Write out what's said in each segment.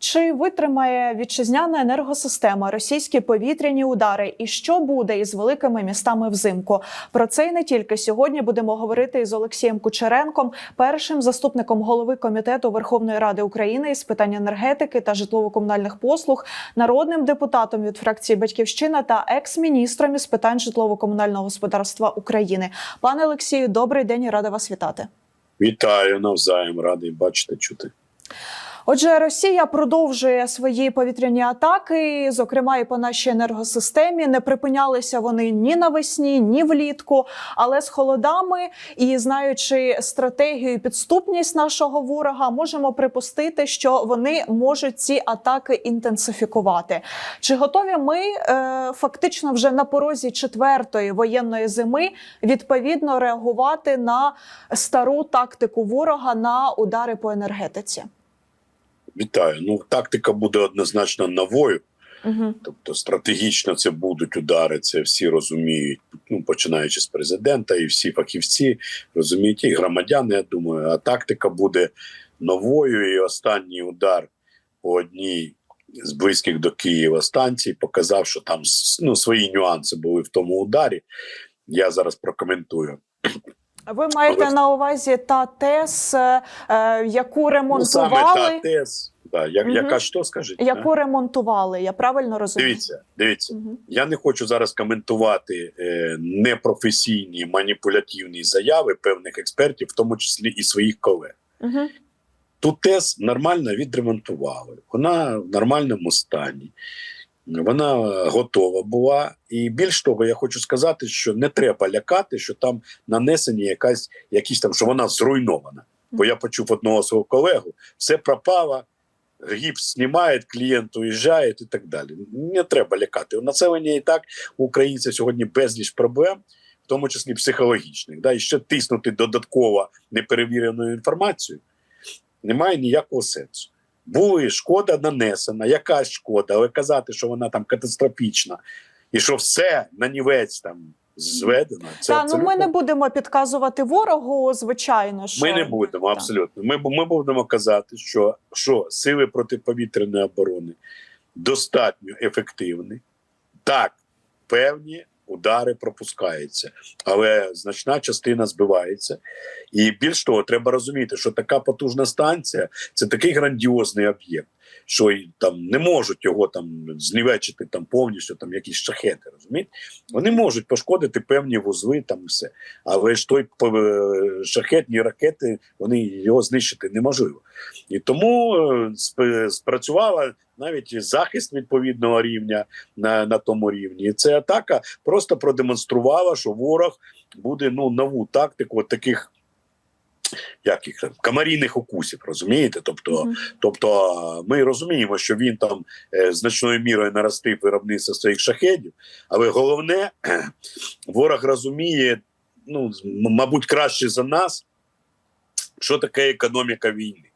Чи витримає вітчизняна енергосистема російські повітряні удари? І що буде із великими містами взимку? Про це і не тільки сьогодні будемо говорити із Олексієм Кучеренком, першим заступником голови комітету Верховної Ради України із питань енергетики та житлово-комунальних послуг, народним депутатом від фракції Батьківщина та екс-міністром із питань житлово-комунального господарства України. Пане Олексію, добрий день і рада вас вітати. Вітаю навзаєм, радий бачити, чути. Отже, Росія продовжує свої повітряні атаки, зокрема і по нашій енергосистемі. Не припинялися вони ні навесні, ні влітку. Але з холодами і знаючи стратегію і підступність нашого ворога, можемо припустити, що вони можуть ці атаки інтенсифікувати. Чи готові ми е, фактично вже на порозі четвертої воєнної зими відповідно реагувати на стару тактику ворога на удари по енергетиці? Вітаю. Ну, тактика буде однозначно новою. Угу. Тобто, стратегічно це будуть удари. Це всі розуміють. Ну починаючи з президента, і всі фахівці розуміють, і громадяни. Я думаю, а тактика буде новою. І останній удар по одній з близьких до Києва станцій показав, що там ну, свої нюанси були в тому ударі. Я зараз прокоментую. Ви маєте на увазі та ТЕС, е, е, яку Ну, саме ремонтували, та ТЕС, да, я, Мгм. яка що скажіть? яку ремонтували? Я правильно розумію? Дивіться, дивіться. Мгм. Я не хочу зараз коментувати е, непрофесійні маніпулятивні заяви певних експертів, в тому числі і своїх колег. Мгм. Ту ТЕС нормально відремонтували. Вона в нормальному стані. Вона готова була. І більш того, я хочу сказати, що не треба лякати, що там нанесені якась, якісь там, що вона зруйнована. Бо я почув одного свого колегу, все пропало, гіпс знімають, клієнт уїжджає і так далі. Не треба лякати. У населення і так у українців сьогодні безліч проблем, в тому числі психологічних. Да? І ще тиснути додатково неперевіреною інформацією немає ніякого сенсу. Були шкода нанесена, якась шкода, але казати, що вона там катастрофічна, і що все нанівець там зведено. Це Та ну ми не будемо підказувати ворогу, звичайно. Що... ми не будемо абсолютно. Ми, ми будемо казати, що, що сили протиповітряної оборони достатньо ефективні. Так, певні удари пропускаються, але значна частина збивається. І більш того, треба розуміти, що така потужна станція це такий грандіозний об'єкт, що й там не можуть його там знівечити там повністю, там якісь шахети. Розумієте? Вони можуть пошкодити певні вузли, там і все. Але ж той е, шахетні ракети вони його знищити неможливо. І тому е, спрацювала навіть захист відповідного рівня на, на тому рівні. І ця атака просто продемонструвала, що ворог буде ну нову тактику таких. Як їх там камарійних укусів, розумієте? Тобто, Мгм. Тобто ми розуміємо, що він там е, значною мірою наростив виробництво своїх шахедів, але головне, ворог розуміє, ну, мабуть, краще за нас, що таке економіка війни.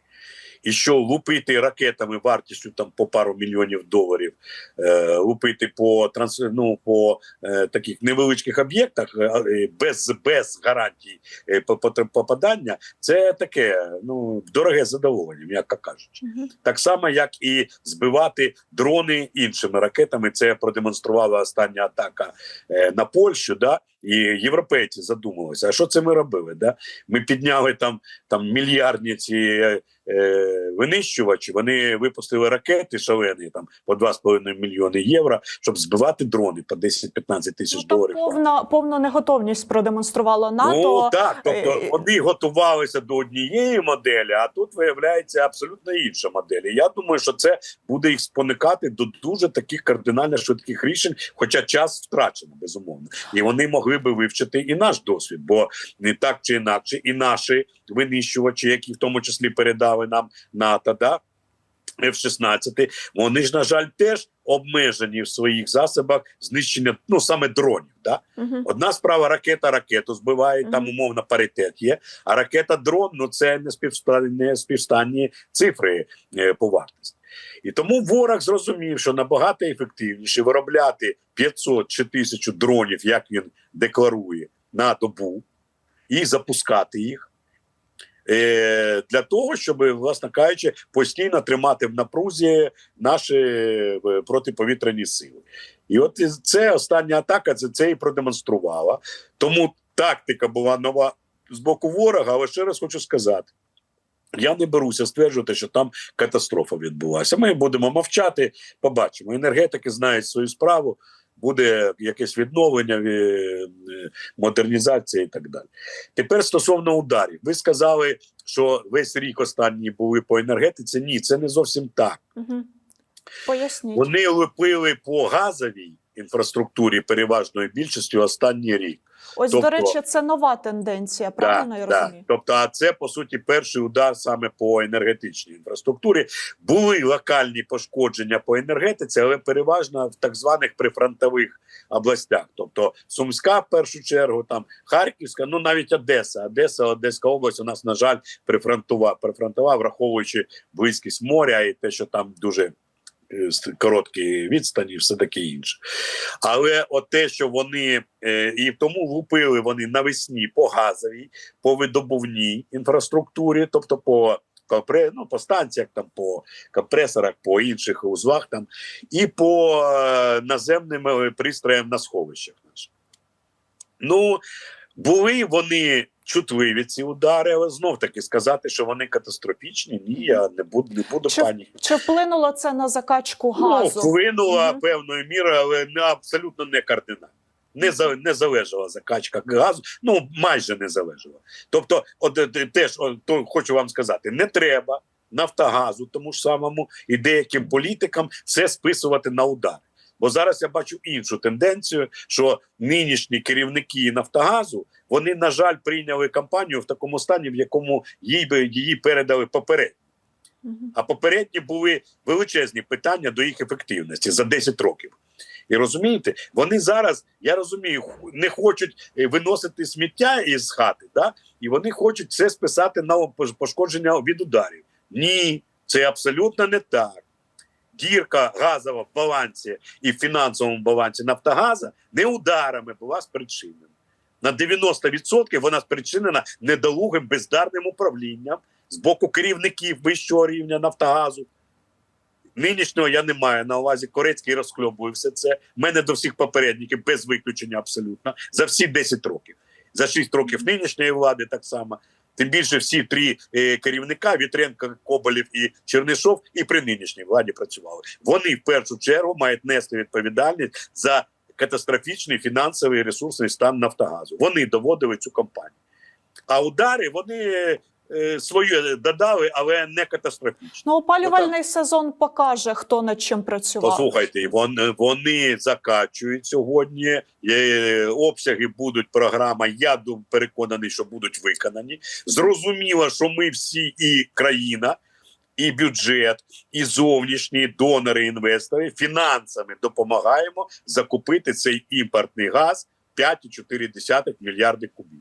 І що лупити ракетами вартістю там по пару мільйонів доларів, е, лупити по транс, ну, по е, таких невеличких об'єктах е, е, без, без гарантій е, по- по- попадання, це таке ну дороге задоволення, м'яко кажучи. Мгм. Так само, як і збивати дрони іншими ракетами. Це продемонструвала остання атака е, на Польщу. Да? І європейці задумалися, а що це ми робили? Да? Ми підняли там, там мільярдні ці е, е, винищувачі. Вони випустили ракети шалені там по 2,5 мільйони євро, щоб збивати дрони по 10-15 тисяч Ну, доларів. повна, повну неготовність продемонструвало НАТО. Ну так, тобто е, вони готувалися до однієї моделі, а тут виявляється абсолютно інша модель. І я думаю, що це буде їх спонукати до дуже таких кардинально швидких рішень, хоча час втрачено, безумовно. І вони могли би вивчити і наш досвід, бо не так чи інакше, і наші винищувачі, які в тому числі передали нам НАТО, да, F-16, вони ж, на жаль, теж обмежені в своїх засобах знищення, ну саме дронів. Да? Мгм. Одна справа ракета ракету збиває, там Мгм. умовно паритет є. А ракета дрон ну це не співстанні, не співстанні цифри е, по вартості. І тому ворог зрозумів, що набагато ефективніше виробляти 500 чи 1000 дронів, як він декларує, на добу, і запускати їх. е, для того, щоб, власне кажучи, постійно тримати в напрузі наші е, протиповітряні сили. І от це остання атака, це, це і продемонструвала. Тому тактика була нова з боку ворога, але ще раз хочу сказати. Я не беруся стверджувати, що там катастрофа відбулася. Ми будемо мовчати, побачимо. Енергетики знають свою справу, буде якесь відновлення, е, модернізація і так далі. Тепер стосовно ударів, ви сказали, що весь рік останній були по енергетиці. Ні, це не зовсім так. Угу. Поясніть. Вони лепили по газовій інфраструктурі переважною більшістю останній рік. Ось, тобто- до речі, це нова тенденція, правильно я розумію? Тобто, а це по суті перший удар саме по енергетичній інфраструктурі. Були локальні пошкодження по енергетиці, але переважно в так званих прифронтових областях. Тобто Сумська, в першу чергу, там Харківська, ну навіть Одеса. Одеса, Одеська область у нас, на жаль, прифронтова, прифронтова, враховуючи близькість моря і те, що там дуже короткі відстані, все таке інше. Але от те, що вони е, і тому лупили вони навесні по газовій, по видобувній інфраструктурі, тобто по ну, по станціях, там по компресорах, по інших узлах, там і по е, наземним е, пристроям на сховищах. Ну були вони чутливі ці удари, але знов таки сказати, що вони катастрофічні, ні, я не буду, не буду Чи- пані. Чи вплинуло це на закачку газу? Ну, газу? вплинула Мгм. певною мірою, але не абсолютно не кардинально. Не за не залежала закачка газу, ну майже не залежала. Тобто, от е, теж от, то хочу вам сказати: не треба Нафтогазу, тому ж самому і деяким політикам все списувати на удари. Бо зараз я бачу іншу тенденцію, що нинішні керівники Нафтогазу вони, на жаль, прийняли кампанію в такому стані, в якому їй би її передали попередньо. А попередні були величезні питання до їх ефективності за 10 років. І розумієте, вони зараз, я розумію, не хочуть е, виносити сміття із хати, да? і вони хочуть це списати на пошкодження від ударів. Ні, це абсолютно не так. Дірка газова в балансі і в фінансовому балансі Нафтогаза не ударами була спричинена. На 90% вона спричинена недолугим бездарним управлінням з боку керівників вищого рівня Нафтогазу. Нинішнього я не маю на увазі. Корецький розхльобує все це. У мене до всіх попередників без виключення абсолютно за всі 10 років. За 6 років нинішньої влади так само. Тим більше всі три е, керівника Вітренко, Коболєв і Чернишов і при нинішній владі працювали. Вони в першу чергу мають нести відповідальність за катастрофічний фінансовий ресурсний стан Нафтогазу. Вони доводили цю компанію. А удари вони своє додали, але не катастрофічно. Ну, опалювальний сезон покаже, хто над чим працював. Послухайте, вони, вони закачують сьогодні. Е, обсяги будуть програма. Я дум- переконаний, що будуть виконані. Зрозуміло, що ми всі і країна, і бюджет, і зовнішні донори, інвестори фінансами допомагаємо закупити цей імпортний газ 5,4 мільярди кубів.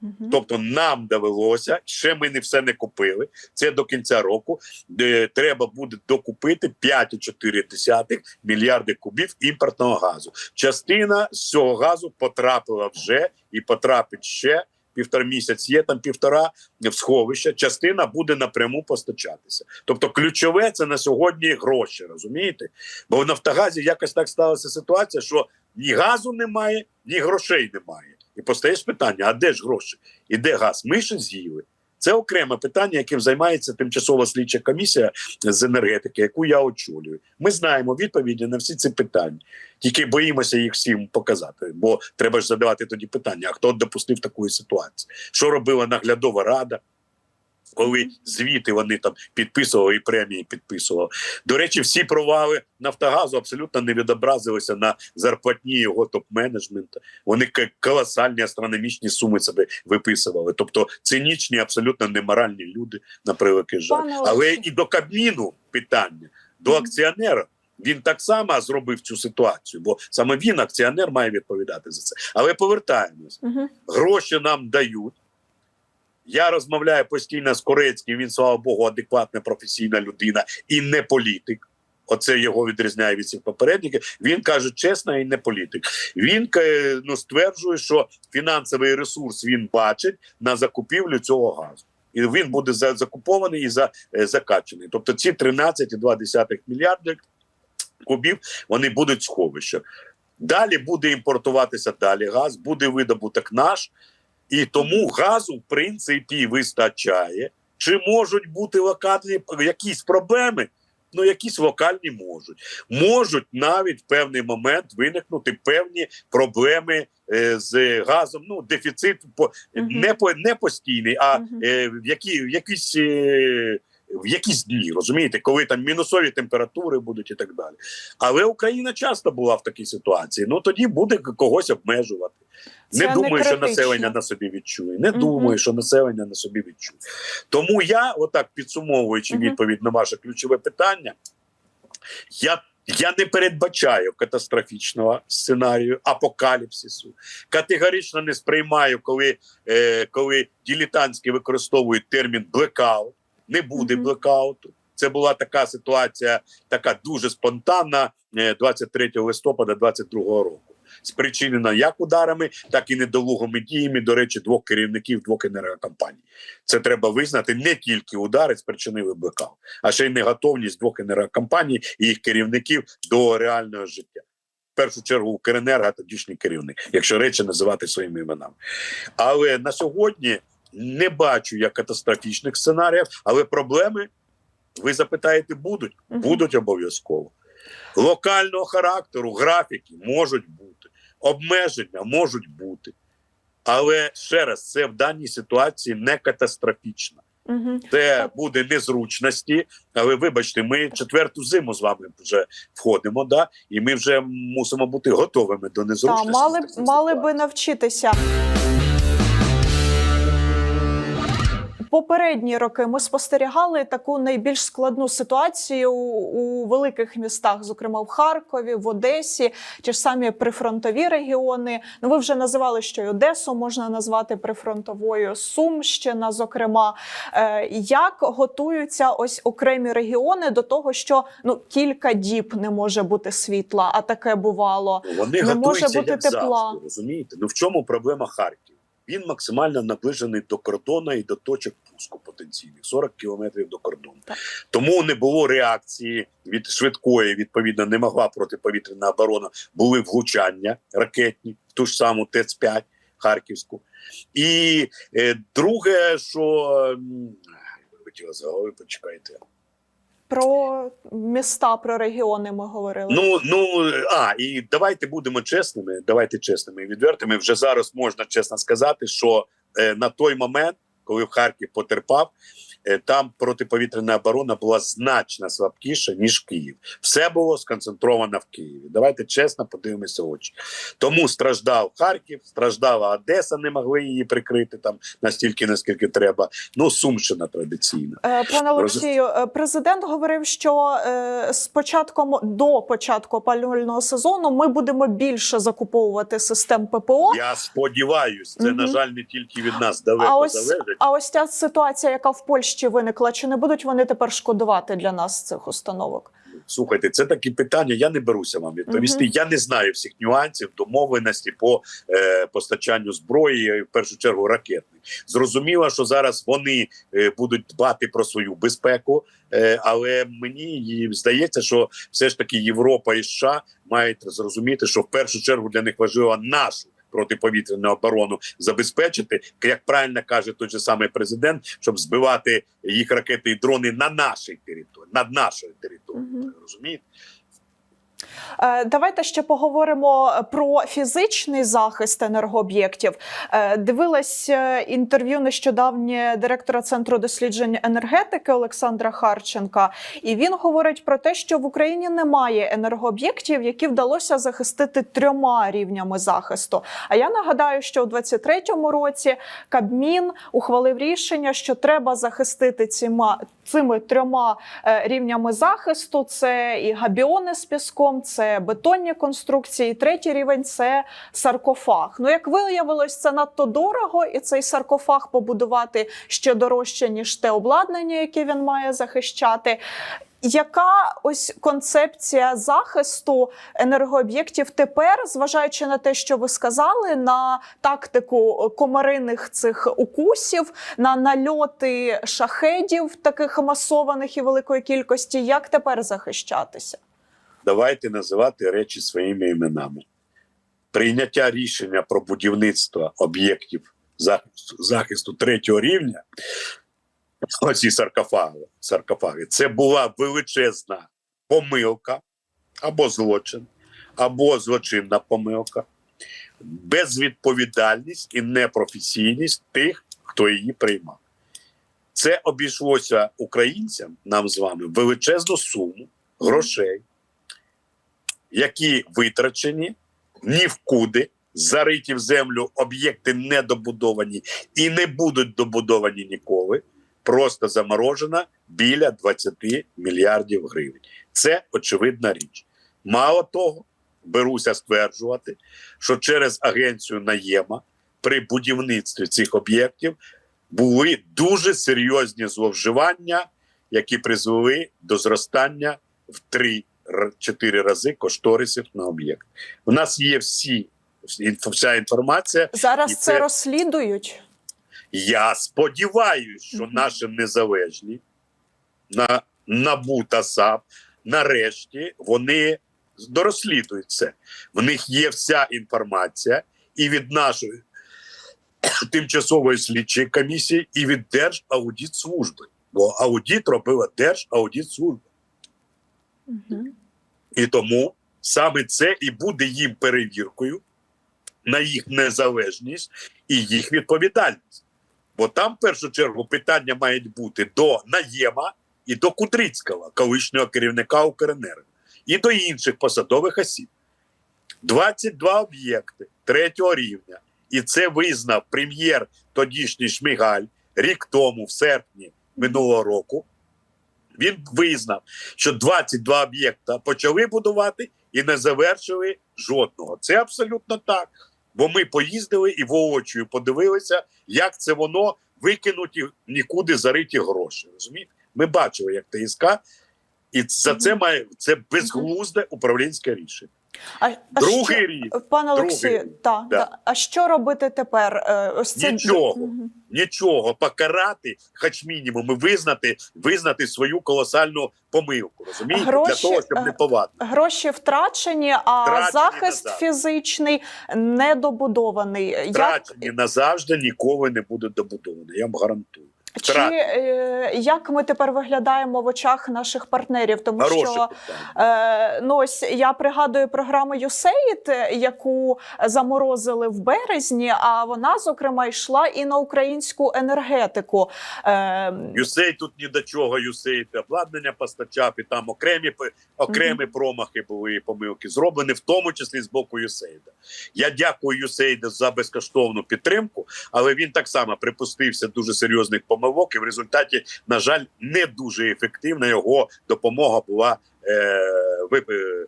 Мгм. Тобто нам довелося, ще ми не все не купили. Це до кінця року. Де треба буде докупити 5,4 мільярди кубів імпортного газу. Частина з цього газу потрапила вже і потрапить ще. Півтора місяць є там півтора в сховища. Частина буде напряму постачатися. Тобто, ключове це на сьогодні гроші, розумієте? Бо в Нафтогазі якось так сталася ситуація, що ні газу немає, ні грошей немає. І постаєш питання: а де ж гроші? І де газ? Ми ще з'їли. Це окреме питання, яким займається тимчасова слідча комісія з енергетики, яку я очолюю. Ми знаємо відповіді на всі ці питання, тільки боїмося їх всім показати. Бо треба ж задавати тоді питання: а хто допустив такої ситуації? Що робила наглядова рада? Коли звіти вони там підписували і премії підписували. До речі, всі провали Нафтогазу абсолютно не відобразилися на зарплатні його топ-менеджменту. Вони колосальні астрономічні суми себе виписували. Тобто цинічні, абсолютно неморальні люди на превеликий жаль. Але і до Кабміну питання, до акціонера. Він так само зробив цю ситуацію, бо саме він, акціонер, має відповідати за це. Але повертаємось гроші нам дають. Я розмовляю постійно з Корецьким. Він, слава Богу, адекватна професійна людина і не політик. Оце його відрізняє від всіх попередників. Він каже чесно і не політик. Він е, ну, стверджує, що фінансовий ресурс він бачить на закупівлю цього газу. і він буде за- закупований і за, е, закачаний. Тобто ці 13,2 мільярди кубів вони будуть сховища. Далі буде імпортуватися далі газ, буде видобуток наш, і тому газу, в принципі, вистачає. Чи можуть бути локальні якісь проблеми? Ну, якісь локальні можуть. Можуть навіть в певний момент виникнути певні проблеми е, з газом. Ну, дефіцит по Мгм. не по не постійний, а Мгм. е, в які якісь. Е, в якісь дні, розумієте, коли там мінусові температури будуть і так далі. Але Україна часто була в такій ситуації. Ну тоді буде когось обмежувати. Це не не думаю, що населення на собі відчує. Не Мгм. думаю, що населення на собі відчує. Тому я, отак підсумовуючи Мгм. відповідь на ваше ключове питання, я. Я не передбачаю катастрофічного сценарію апокаліпсису. Категорично не сприймаю, коли, е, коли дилетантськи використовують термін блекаут. Не буде блекауту. Це була така ситуація, така дуже спонтанна е, 23 листопада 22 року. Спричинена як ударами, так і недолугими діями, до речі, двох керівників двох енергокомпаній. Це треба визнати не тільки удари спричинили блекаут, а ще й неготовність двох енергокомпаній і їх керівників до реального життя. В першу чергу Укренерго тодішній керівник, якщо речі називати своїми іменами. Але на сьогодні не бачу я катастрофічних сценаріїв, але проблеми, ви запитаєте, будуть? Будуть обов'язково. Локального характеру графіки можуть бути, обмеження можуть бути. Але ще раз, це в даній ситуації не катастрофічно. Мгм. Це буде незручності, але вибачте, ми четверту зиму з вами вже входимо, да? і ми вже мусимо бути готовими до Та, незручності. мали, б- мали би навчитися. Попередні роки ми спостерігали таку найбільш складну ситуацію у, великих містах, зокрема в Харкові, в Одесі, ті ж самі прифронтові регіони. Ну, ви вже називали, що й Одесу можна назвати прифронтовою, Сумщина, зокрема. Е, як готуються ось окремі регіони до того, що ну кілька діб не може бути світла, а таке бувало. Вони Не може бути як тепла. завжди, розумієте? Ну в чому проблема Харків? Він максимально наближений до кордону і до точок пуску потенційних 40 кілометрів до кордону. Так. Тому не було реакції від швидкої, відповідно, не могла протиповітряна оборона. Були влучання ракетні, в ту ж саму ТЕЦ-5 Харківську. І е, друге, що хотіла з голови, почекайте. Про міста, про регіони ми говорили. Ну ну а і давайте будемо чесними. Давайте чесними і відвертими. Вже зараз можна чесно сказати, що е, на той момент, коли Харків потерпав, там протиповітряна оборона була значно слабкіша ніж Київ. Все було сконцентровано в Києві. Давайте чесно подивимося очі. Тому страждав Харків, страждала Одеса, не могли її прикрити там настільки, наскільки треба. Ну Сумщина традиційна. Е, Пане Олексію, е, президент говорив, що е, з початком до початку опалювального сезону ми будемо більше закуповувати систем ППО. Я сподіваюся, це Мгм. на жаль не тільки від нас далеко А ось, залежить. а ось ця ситуація, яка в Польщі виникла, чи не будуть вони тепер шкодувати для нас цих установок? Слухайте, це такі питання. Я не беруся вам відповісти. Мгм. Я не знаю всіх нюансів домовленості по е, постачанню зброї, в першу чергу ракетних. Зрозуміло, що зараз вони е, будуть дбати про свою безпеку, е, але мені здається, що все ж таки Європа і США мають зрозуміти, що в першу чергу для них важливо нашу. Протиповітряну оборону забезпечити, як правильно каже той же самий президент, щоб збивати їх ракети і дрони на нашій території, над нашою територією. Мгм. Розумієте? Е, Давайте ще поговоримо про фізичний захист енергооб'єктів. Е, Дивилась е, інтерв'ю нещодавнє директора центру досліджень енергетики Олександра Харченка, і він говорить про те, що в Україні немає енергооб'єктів, які вдалося захистити трьома рівнями захисту. А я нагадаю, що у 23-му році Кабмін ухвалив рішення, що треба захистити ціма цими трьома е, рівнями захисту: це і габіони з піском, це бетонні конструкції. І третій рівень це саркофаг. Ну як виявилось, це надто дорого, і цей саркофаг побудувати ще дорожче ніж те обладнання, яке він має захищати. Яка ось концепція захисту енергооб'єктів тепер, зважаючи на те, що ви сказали, на тактику комариних цих укусів, на нальоти шахедів, таких масованих і великої кількості, як тепер захищатися? Давайте називати речі своїми іменами. Прийняття рішення про будівництво об'єктів захисту, захисту третього рівня, оці саркофаги, саркофаги, це була величезна помилка або злочин, або злочинна помилка, безвідповідальність і непрофесійність тих, хто її приймав. Це обійшлося українцям, нам з вами, величезну суму грошей, які витрачені ні в куди, зариті в землю об'єкти недобудовані і не будуть добудовані ніколи. Просто заморожена біля 20 мільярдів гривень. Це очевидна річ. Мало того, беруся стверджувати, що через агенцію Наєма при будівництві цих об'єктів були дуже серйозні зловживання, які призвели до зростання в 3-4 рази кошторисів на об'єкт. У нас є всі вся інформація. Зараз це це- розслідують. Я сподіваюся, що наші незалежні на НАБУ та САП нарешті вони дорозслідують це. В них є вся інформація і від нашої тимчасової слідчої комісії, і від Держаудитслужби. Бо аудит робила Держаудитслужба. Мгм. І тому саме це і буде їм перевіркою на їх незалежність і їх відповідальність. Бо там, в першу чергу, питання мають бути до Наєма і до Кудрицького, колишнього керівника Укренерго, і до інших посадових осіб. 22 об'єкти третього рівня. І це визнав прем'єр тодішній Шмигаль рік тому, в серпні минулого року. Він визнав, що 22 об'єкта почали будувати і не завершили жодного. Це абсолютно так. Бо ми поїздили і воочію подивилися, як це воно викинуті нікуди зариті гроші. Розумієте? Ми бачили, як ТСК, і за це має це безглузде управлінське рішення. А, а Другий що- рік Пане Олексію, та, да. да. а що робити тепер? Е, Ось це Нічого. Мгм. нічого покарати, хоч мінімум, і визнати, визнати свою колосальну помилку. Розумієте? Гроші, Для того, щоб не е, повадно. Гроші втрачені, а Втрачені захист назад. фізичний недобудований. Як, Втрачені назавжди ніколи не буде добудовано. Я вам гарантую. Чи, е, як ми тепер виглядаємо в очах наших партнерів? Тому Хороше що. Е, ну ось я пригадую програму USAID, яку заморозили в березні. А вона зокрема йшла і на українську енергетику. Е, Юсей тут ні до чого, Юсей обладнання постачав, і там окремі окремі промахи були і помилки зроблені, в тому числі з боку Юсейда. Я дякую Юсейду за безкоштовну підтримку, але він так само припустився дуже серйозних помилок, і в результаті, на жаль, не дуже ефективна його допомога була е, е,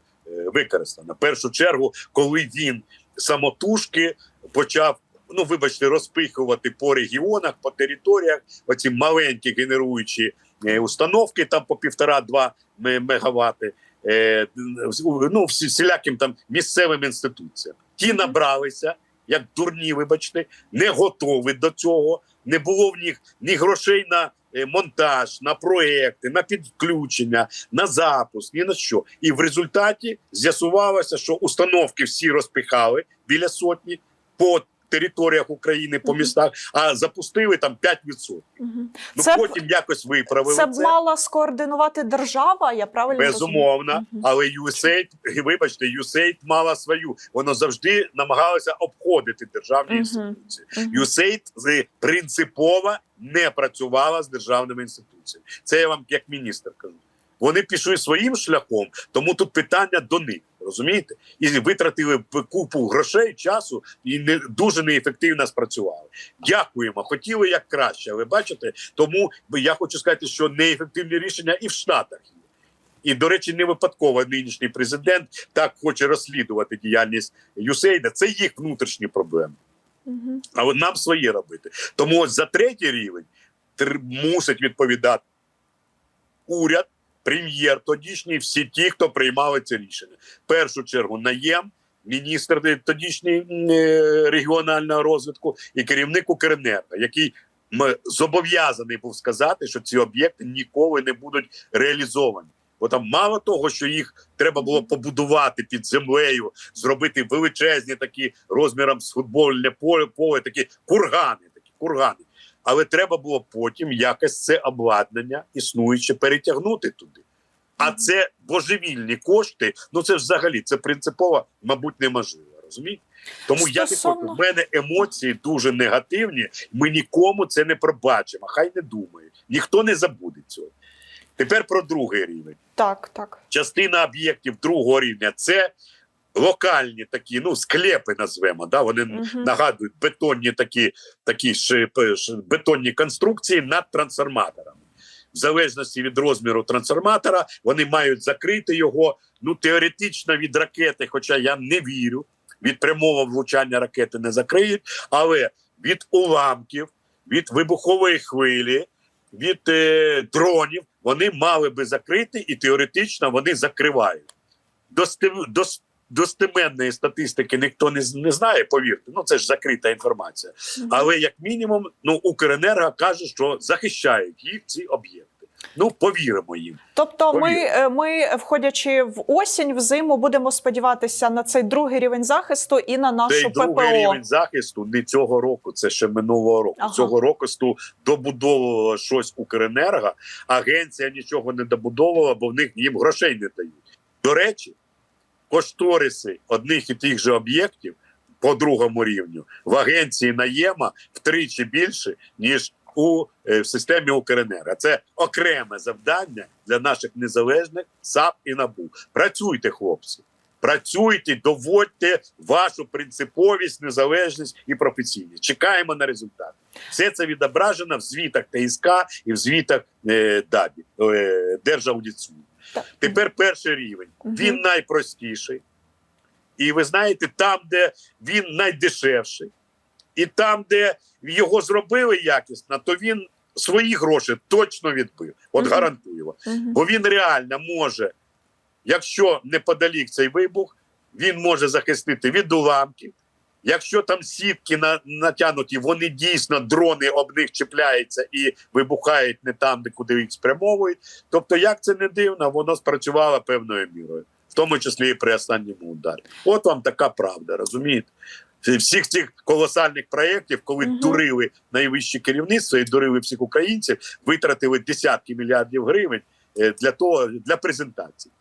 використана. В першу чергу, коли він самотужки почав. Ну, вибачте, розпихувати по регіонах, по територіях оці маленькі генеруючі е, установки, там по півтора-два ме- мегавати, е, ну, всіляким там місцевим інституціям. Ті набралися, як дурні, вибачте, не готові до цього. Не було в них ні грошей на е, монтаж, на проекти, на підключення, на запуск, ні на що. І в результаті з'ясувалося, що установки всі розпихали біля сотні по територіях України, по містах, а запустили там 5%. мгм. Ну Це б- потім якось виправили це це. б мала скоординувати держава. Я правильно Безумовно? Але USAID, вибачте, USAID мала свою. Воно завжди намагалося обходити державні інституції. USAID принципово не працювала з державними інституціями. Це я вам як міністр кажу. Вони пішли своїм шляхом, тому тут питання до них. Розумієте? І витратили купу грошей, часу і не дуже неефективно спрацювали. Дякуємо. Хотіли як краще, але бачите, тому я хочу сказати, що неефективні рішення і в Штатах є. І, до речі, не випадково нинішній президент так хоче розслідувати діяльність Юсейда. Це їх внутрішні проблеми. Мгм. А от нам своє робити. Тому ось за третій рівень мусить відповідати уряд, прем'єр, тодішній, всі ті, хто приймали це рішення. В першу чергу наєм, міністр тодішній е, регіонального розвитку і керівник Укренерго, який м, зобов'язаний був сказати, що ці об'єкти ніколи не будуть реалізовані. Бо там мало того, що їх треба було побудувати під землею, зробити величезні такі розміром з футбольне поле, поле такі кургани, такі кургани. Але треба було потім якось це обладнання існуюче перетягнути туди. А це божевільні кошти. Ну це взагалі це принципово, мабуть, неможливо. Розумієте? Тому я не Стосовно- хочу. В мене емоції дуже негативні. Ми нікому це не пробачимо. Хай не думають. Ніхто не забуде цього. Тепер про другий рівень Так, так. частина об'єктів другого рівня це локальні такі, ну склепи назвемо. Да? Вони Мгм. нагадують бетонні такі, такі ж, бетонні конструкції над трансформаторами. В залежності від розміру трансформатора, вони мають закрити його ну теоретично від ракети, хоча я не вірю. Від прямого влучання ракети не закриють, але від уламків, від вибухової хвилі, від е, дронів вони мали би закрити, і теоретично вони закривають. Достив, дос, достеменної статистики ніхто не, не знає, повірте. Ну це ж закрита інформація. Але як мінімум, ну Укренерго каже, що захищають їх ці об'єкти. Ну повіримо їм. Тобто, ми, е, ми, входячи в осінь, в зиму, будемо сподіватися на цей другий рівень захисту і на нашу Цей другий рівень захисту не цього року, це ще минулого року. Ага. Цього року сту добудовувала щось Укренерго, агенція нічого не добудовувала, бо в них їм грошей не дають. До речі, кошториси одних і тих же об'єктів по другому рівню в агенції наєма втричі більше, ніж у е, в системі Укренерго. Це окреме завдання для наших незалежних САП і НАБУ. Працюйте, хлопці. Працюйте, доводьте вашу принциповість, незалежність і професійність. Чекаємо на результат. Все це відображено в звітах ТСК і в звітах е, ДАБІ, е, Держаудитслужби. Тепер перший рівень. Він найпростіший. І ви знаєте, там, де він найдешевший, і там, де його зробили якісно, то він свої гроші точно відбив. От гарантую. Бо він реально може, якщо неподалік цей вибух, він може захистити від уламків. Якщо там сітки на, натягнуті, вони дійсно дрони об них чіпляються і вибухають не там, де куди їх спрямовують. Тобто, як це не дивно, воно спрацювало певною мірою, в тому числі і при останньому ударі. От вам така правда, розумієте? Всіх цих колосальних проєктів, коли Мгм. дурили найвище керівництво і дурили всіх українців, витратили десятки мільярдів гривень е, для того для презентації.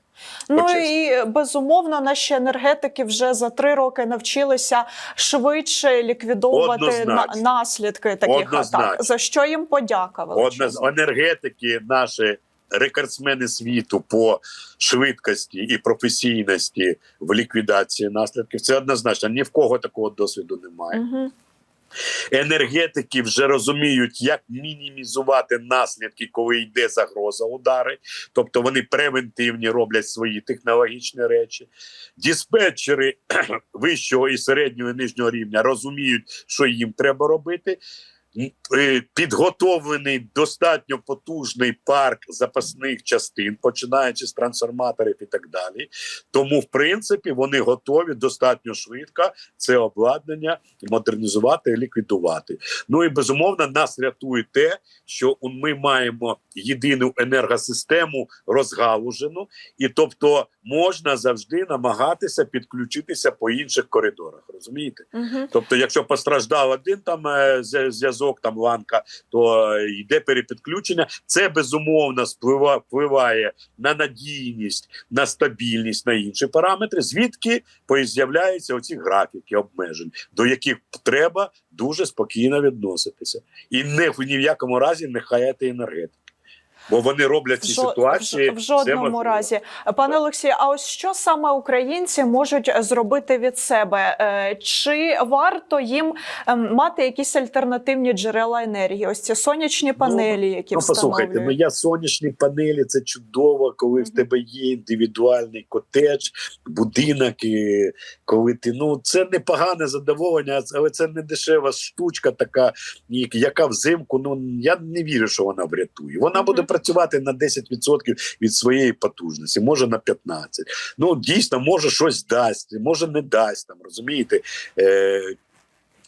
Ну Почесно. і е, безумовно наші енергетики вже за три роки навчилися швидше ліквідовувати на, Однозначно. наслідки таких Однозначно. атак. За що їм подяка Одне з енергетики, наші рекордсмени світу по швидкості і професійності в ліквідації наслідків. Це однозначно. Ні в кого такого досвіду немає. Мгм. Енергетики вже розуміють, як мінімізувати наслідки, коли йде загроза удари. Тобто вони превентивні роблять свої технологічні речі. Диспетчери вищого і середнього і нижнього рівня розуміють, що їм треба робити. Е, Підготовлений достатньо потужний парк запасних частин, починаючи з трансформаторів і так далі. Тому, в принципі, вони готові достатньо швидко це обладнання модернізувати і ліквідувати. Ну і безумовно нас рятує те, що ми маємо єдину енергосистему розгалужену, і тобто можна завжди намагатися підключитися по інших коридорах. Розумієте? Мгм. Тобто, якщо постраждав один там е, з- зв'язок, там ланка, то е, йде перепідключення. Це безумовно впливає на надійність, на стабільність, на інші параметри. Звідки з'являються оці графіки обмежень, до яких треба дуже спокійно відноситися, і не в ні в якому разі не хаяти енергетики. Бо вони роблять ці жо- ситуації в, жодному разі, пане Олексію. А ось що саме українці можуть зробити від себе? Е, Чи варто їм ем, мати якісь альтернативні джерела енергії? Ось ці сонячні панелі, які Ну, послухайте, ну я сонячні панелі, це чудово, коли в тебе є індивідуальний котедж, будинок, і коли ти ну це непогане задоволення, але це не дешева штучка, така, яка взимку. Ну я не вірю, що вона врятує. Вона буде працювати на 10% від своєї потужності, може на 15%. Ну дійсно, може щось дасть, може не дасть там, розумієте. Е,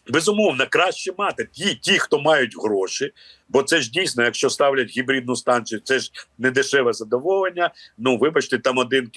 Безумовно, краще мати ті, ті, хто мають гроші, бо це ж дійсно, якщо ставлять гібридну станцію, це ж не дешеве задоволення. Ну, вибачте, там один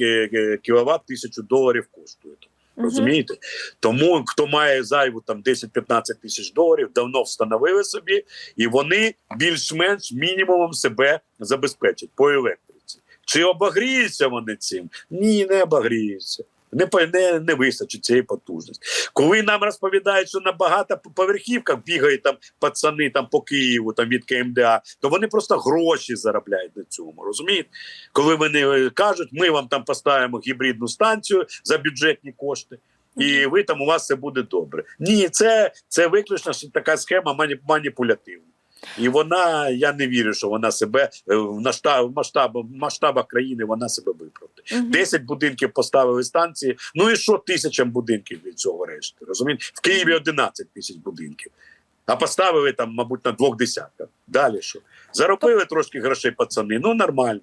кіловат тисячу доларів коштує. Розумієте? Тому хто має зайву там 10-15 тисяч доларів, давно встановили собі, і вони більш-менш мінімумом себе забезпечать по електриці. Чи обагріються вони цим? Ні, не обагріються. Не, не, не вистачить цієї потужності. Коли нам розповідають, що на багатоповерхівках бігають там пацани там по Києву там від КМДА, то вони просто гроші заробляють на цьому. Розумієте? Коли вони е, кажуть, ми вам там поставимо гібридну станцію за бюджетні кошти. І ви там у вас все буде добре. Ні, це, це виключно така схема мані- маніпулятивна. І вона, я не вірю, що вона себе е, в масштаб, масштаб, масштабах країни вона себе виправдає. 10 будинків поставили станції. Ну і що тисячам будинків від цього решти? Розумієте? В Києві 11 тисяч будинків. А поставили там, мабуть, на двох десятках. Далі що? Заробили трошки грошей пацани. Ну нормально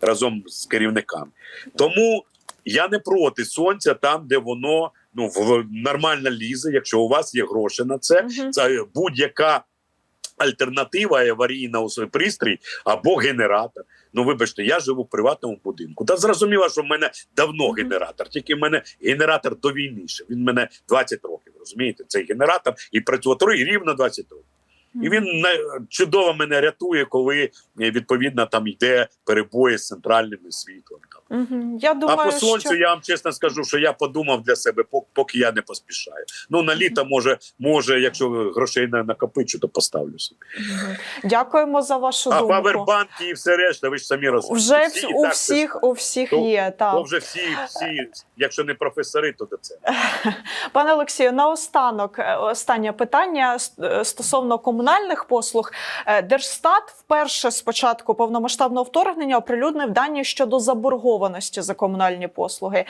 разом з керівниками. Тому я не проти сонця там, де воно ну в нормально лізе, якщо у вас є гроші на це. Це будь-яка альтернатива, аварійна у свій пристрій або генератор. Ну, вибачте, я живу в приватному будинку. Та зрозуміло, що в мене давно генератор, тільки в мене генератор до війни. Він в мене 20 років. Розумієте, цей генератор і працює рівно 20 років. І він чудово мене рятує, коли е, відповідно там йде перебої з центральним світлом. Там. Я А думаю, по сонцю що... я вам чесно скажу, що я подумав для себе, поки я не поспішаю. Ну на літо може, може, якщо грошей не накопичу, то поставлю собі. Дякуємо за вашу А думку. павербанки і все решта, ви ж самі розумієте. Вже Всі у так всіх, у всіх То- є. То вже всі, всі, якщо не професори, то до це. Пане Олексію, наостанок е, останнє питання е, стосовно комунальних послуг. Е, Держстат вперше з початку повномасштабного вторгнення оприлюднив дані щодо заборгованості за комунальні послуги.